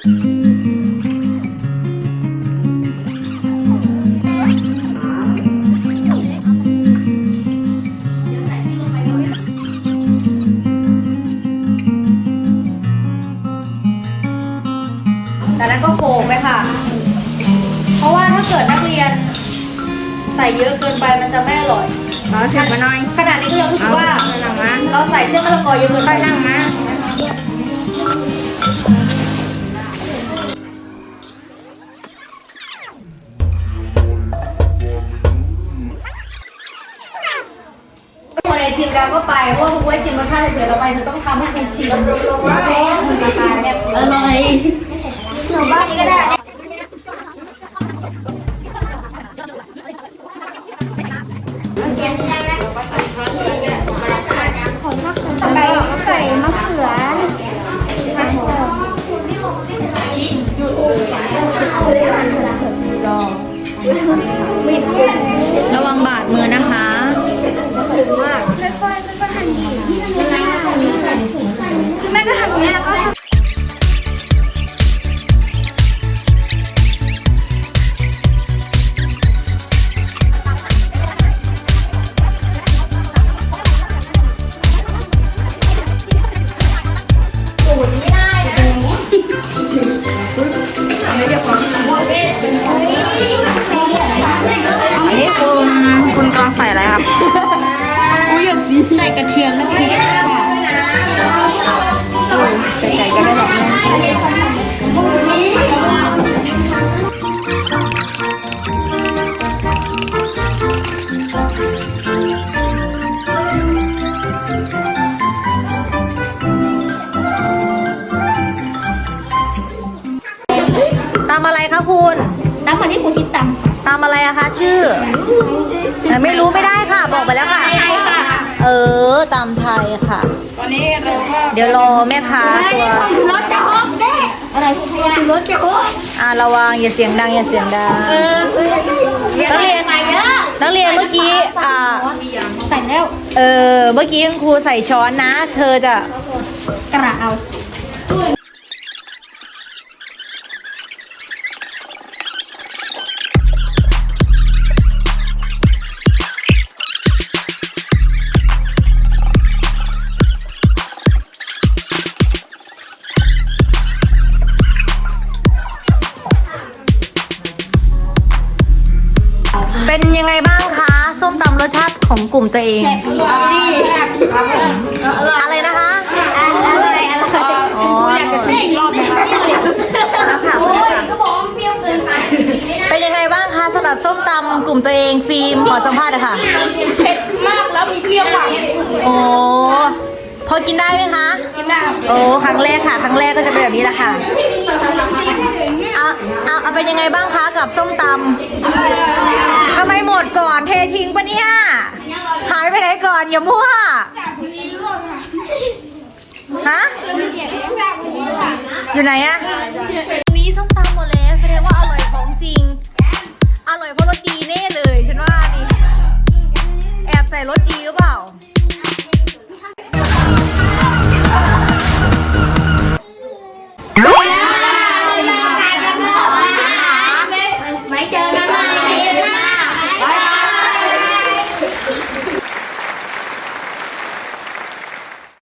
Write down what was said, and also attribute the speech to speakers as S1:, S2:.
S1: แต่นั้นก็โขกไปค่ะ เพราะว่าถ้าเกิดนักเรียน ใส่เยอะเกินไปมันจะไม่อร่อย
S2: เอาเถอะมาหน่อย
S1: ขนาดนี้ก็ยังรู้สึกว่า
S2: หนังมา
S1: เราใส่เส้นมะละกอเยอะเกิน
S2: ค่
S1: ไป
S2: อยนั่งมาา
S1: ก็ไปเพราะว่าคุณไว้ชิมรสชาติเฉยๆเราไปจะต้องทำให้คุณชิมคุณราคาแบบอร่อยหนูบ้านนี้ก็ได้
S3: ไปใส่มะเขือ
S1: ระวังบาดมือนะคะ
S3: แม่ก็ทำอย่างนี้แล้วก็
S2: อันนี้คุณคุณกำลังใส่อะไรครับ
S1: กระเทียมและพริกค่ะ
S2: ใส่ไก่ก็ได้แหละ
S1: ตามอะไรคะคุณ
S3: น้ำเหมือนที่ครูคิดตำ
S1: ตามอะไรอะคะ ชื่อามไทยค่ะ
S2: วันนี้เราก็
S1: เดี๋ยวรอแม่ค้าตัว
S3: รถจะฮอกเด้อะไรคือรถจะฮอก
S1: อ่าระวังอย่าเสียงดังอย่าเสียงดังนักเรียน
S3: มาเยอะ
S1: นักเรียนเมื่อกี้อ่า
S3: ใส่แล้ว
S1: เออเมื่อกี้คุณครูใส่ช้อนนะ เธอจะ
S3: กระเอา
S1: เป็นยังไงบ้างคะ ส้มตำรสชาติของกลุ่มตัวเอง อะไรนะคะ
S3: อะไรอะไร
S1: อ๋อ
S2: อยากจะชิมอีกรอบไหมคะ
S3: โอ้ยก็บอกว่ามันเปรี้ยวเกินไปไม่ได้
S1: เป็นยังไงบ้างคะสำหรับส้มตำกลุ่มตัวเองฟิล์มขอสัมภาษณ์หน่อยค่ะ
S2: เผ็ดมากแล้วมีเปรี้ยวหวาน
S1: โอ้พอกินได้ไหมคะ
S2: กินได้ครับ
S1: โอ้ครั้งแรกค่ะ ครั้งแรกก็จะเป็นแบบนี้แหละค่ะเอาเอาเอาเป็นยังไงบ้างคะกับส้มตำทำไม หมดก่อนเททิ้งปะเนี่ย หายไปไหนก่อนอย่ามั่วฮะอยู่ไหนอะวันนี้ส้มตำหมดแล้วแสดงว่า